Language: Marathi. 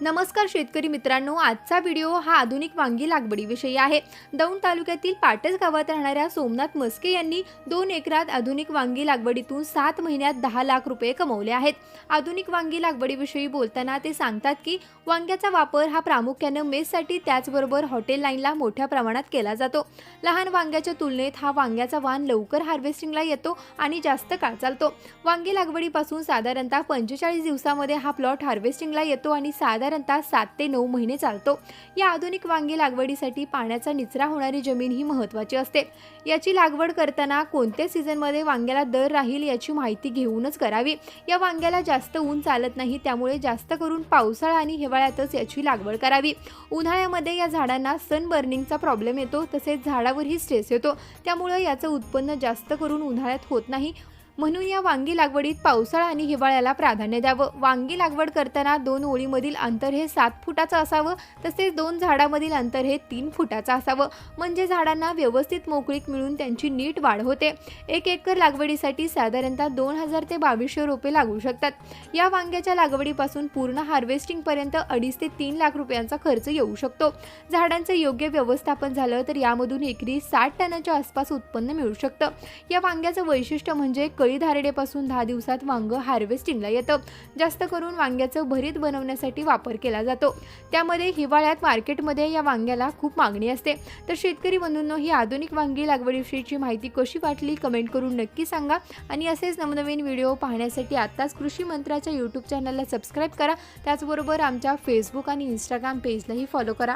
नमस्कार शेतकरी मित्रांनो आजचा व्हिडिओ हा आधुनिक वांगी लागवडीविषयी आहे. दौंड तालुक्यातील पाटस गावात राहणाऱ्या सोमनाथ मस्के यांनी दोन एकरात आधुनिक वांगी लागवडीतून सात महिन्यात दहा लाख रुपये कमवले आहेत. आधुनिक वांगी लागवडीविषयी बोलताना ते सांगतात की वांग्याचा वापर हा प्रामुख्यानं मेससाठी त्याचबरोबर हॉटेल लाईनला मोठ्या प्रमाणात केला जातो. लहान वांग्याच्या तुलनेत हा वांग्याचा वाण लवकर हार्वेस्टिंगला येतो आणि जास्त काळ चालतो. वांगी लागवडीपासून साधारणतः पंचेचाळीस दिवसामध्ये हा प्लॉट हार्वेस्टिंगला येतो आणि साधारण साधारणतः सात ते नऊ महिने चालतो. या आधुनिक वांगी लागवडीसाठी पाण्याचा निचरा होणारी जमीन ही महत्त्वाची असते. याची लागवड करताना कोणत्या सीझनमध्ये वांग्याला दर राहील याची माहिती घेऊनच करावी. या वांग्याला जास्त ऊन चालत नाही त्यामुळे जास्त करून पावसाळा आणि हिवाळ्यातच याची लागवड करावी. उन्हाळ्यामध्ये या झाडांना सन बर्निंगचा प्रॉब्लेम येतो तसेच झाडावरही स्ट्रेस येतो. त्यामुळं याचं उत्पन्न जास्त करून उन्हाळ्यात होत नाही. म्हणून या वांगी लागवडीत पावसाळा आणि हिवाळ्याला प्राधान्य द्यावं. वांगी लागवड करताना दोन ओळीमधील अंतर हे सात फुटाचं असावं तसेच दोन झाडामधील अंतर हे तीन फुटाचं असावं. म्हणजे झाडांना व्यवस्थित मोकळीक मिळून त्यांची नीट वाढ होते. एक एकर लागवडीसाठी साधारणतः दोन हजार ते बावीसशे रोपे लागू शकतात. या वांग्याच्या लागवडीपासून पूर्ण हार्वेस्टिंगपर्यंत अडीच ते तीन लाख रुपयांचा खर्च येऊ शकतो. झाडांचं योग्य व्यवस्थापन झालं तर यामधून एकरी साठ टनाच्या आसपास उत्पन्न मिळू शकतं. या वांग्याचं वैशिष्ट्य म्हणजे कळी धारडेपासून दहा दिवसात वांग हार्वेस्टिंगला येतं. जास्त करून वांग्याचं भरीत बनवण्यासाठी वापर केला जातो. त्यामध्ये हिवाळ्यात मार्केटमध्ये या वांग्याला खूप मागणी असते. तर शेतकरी बंधूंनो ही आधुनिक वांगी लागवडीविषयीची माहिती कशी वाटली कमेंट करून नक्की सांगा. आणि असेच नवनवीन व्हिडिओ पाहण्यासाठी आत्ताच कृषी मंत्राच्या यूट्यूब चॅनलला सबस्क्राईब करा. त्याचबरोबर आमच्या फेसबुक आणि इंस्टाग्राम पेजलाही फॉलो करा.